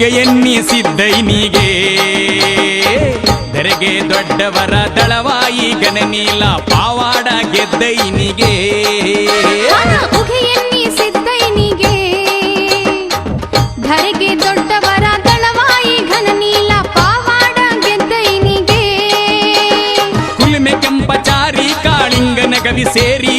ಹುಗೆ ಎನ್ನಿಸಿದ್ದೈನಿಗೆ ಧರೆಗೆ ದೊಡ್ಡವರ ದಳವಾಯಿ ಗಣನೀಲ ಪಾವಾಡ ಗೆದ್ದೈನಿಗೆ ಪಾವಾಡ ಕುಲ್ಮೆ ಕೆಂಪಚಾರಿ ಕಾಳಿಂಗನ ಕವಿ ಸೇರಿ.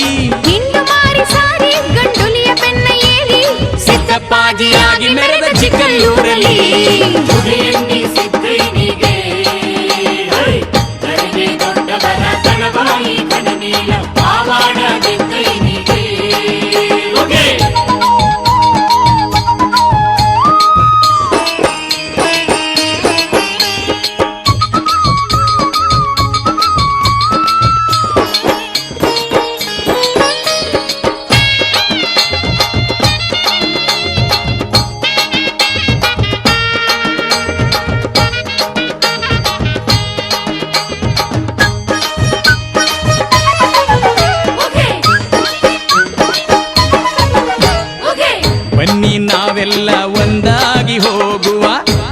ಬನ್ನಿ ನಾವೆಲ್ಲ ಒಂದಾಗಿ ಹೋಗುವ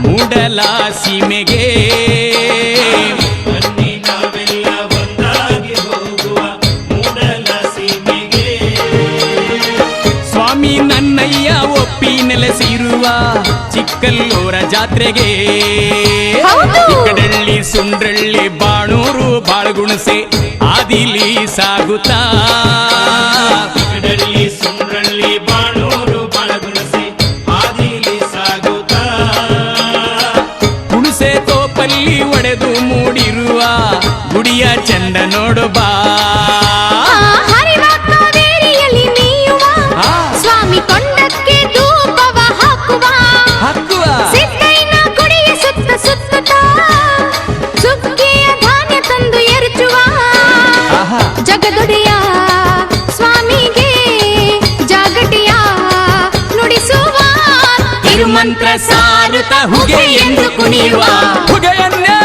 ಮೂಡಲ ಸೀಮೆಗೆ ಬನ್ನಿ ನಾವೆಲ್ಲ ಒಂದಾಗಿ ಹೋಗುವ ಮೂಡಲ ಸೀಮೆಗೆ ಸ್ವಾಮಿ ನನ್ನಯ್ಯ ಒಪ್ಪಿ ನೆಲೆಸಿರುವ ಚಿಕ್ಕಲ್ಲೂರ ಜಾತ್ರೆಗೆ. ಕಡಳ್ಳಿ ಸುಂಡ್ರಳ್ಳಿ ಬಾಣೂರು ಬಾಳ್ಗುಣಸೆ ಆದಿಲಿ ಸಾಗುತ್ತಾ ಜಗದೊಡೆಯ ಸ್ವಾಮಿಗೆ ಜಾಗಟಿಯ ನುಡಿಸುವ ತಿರುಮಂತ್ರ ಸಾರುತ್ತ ಹುಗೆ ಎಂದು ಕುಣಿಯುವ ಹುಗೆಯನ್ನೇ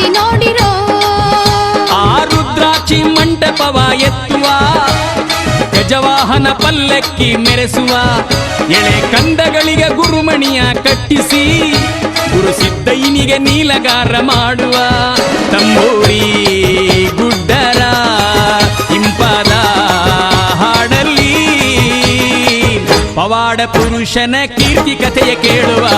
ರಾಜಪ್ಪಾಜಿ ನೋಡಿರೋ. ಆ ರುದ್ರಾಕ್ಷಿ ಮಂಟಪವ ಎತ್ತುವ. ಗಜವಾಹನ ಪಲ್ಲಕ್ಕಿ ಮೆರೆಸುವ. ಎಳೆ ಕಂದಗಳಿಗೆ ಗುರುಮಣಿಯ ಕಟ್ಟಿಸಿ. ಗುರು ಸಿದ್ದೈನಿಗೆ ನೀಲಗಾರ ಮಾಡುವ. ತಂಬೂರಿ ಗುಡ್ಡರ ಇಂಪಾದ ಹಾಡಲ್ಲಿ. ಪವಾಡ ಪುರುಷನ ಕೀರ್ತಿ ಕಥೆಯ ಕೇಳುವ.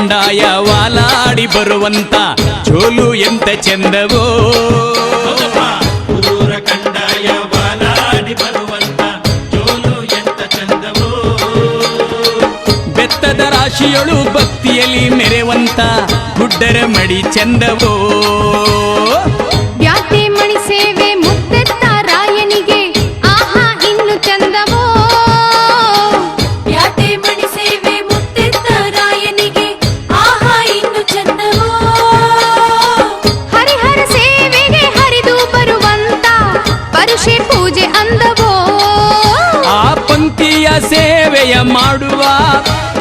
ಕಂಡಾಯ ವಾಲಾಡಿ ಬರುವಂತ ಚೋಲು ಎಂತ ಚಂದವೋ? ಕಂಡಾಯ ವಾಲಾಡಿ ಬರುವಂತ ಚೋಲು ಎಂತ ಚಂದವೋ? ಬೆತ್ತದ ರಾಶಿಯೊಳು ಭಕ್ತಿಯಲ್ಲಿ ಮೆರೆವಂತ ಗುಡ್ಡರ ಮಡಿ ಚಂದವೋ? ಮಣಿ ಸೇವೆ ಸೇವೆಯ ಮಾಡುವ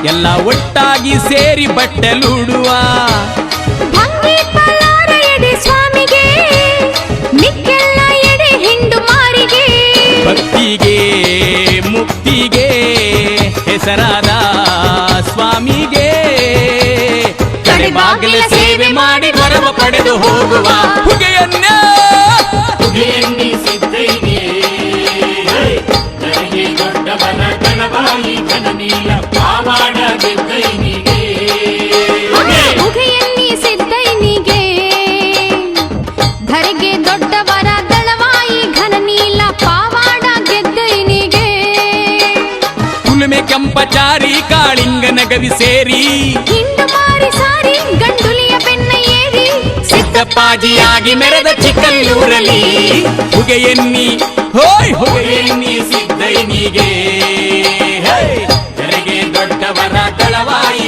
ಎಲ್ಲ ಒಟ್ಟಾಗಿ ಸೇರಿ ಬಟ್ಟಲುಡುವ. ಸ್ವಾಮಿಗೆ ಭಕ್ತಿಗೆ ಮುಕ್ತಿಗೆ ಹೆಸರಾದ ಸ್ವಾಮಿಗೆ. ಕಡೆಬಾಗಿಲ ಸೇವೆ ಮಾಡಿ ವರವ ಪಡೆದು ಹೋಗುವ ಕುಲುಮೆ ಕಾಳಿಂಗನ ಕಾಳಿಂಗ ನಗವಿ ಸೇರಿ ಹಿಂಡು ಮಾರಿ ಸಾರಿ ಗಂಡುಲಿಯ ಬೆನ್ನ ಏರಿ ಸಿದ್ದಪ್ಪಾಜಿಯಾಗಿ ಮೆರೆದ ಚಿಕ್ಕಲ್ಲೂರಲಿ ಹೊಗೆಯನ್ನಿ ಹೋಯ್ ಹೊಗೆಯನ್ನಿ ಸಿದ್ದೈನಿಗೆ ಹೇ! ತೆರೆಗೆ ದೊಡ್ಡವರ ದಳವಾಯಿ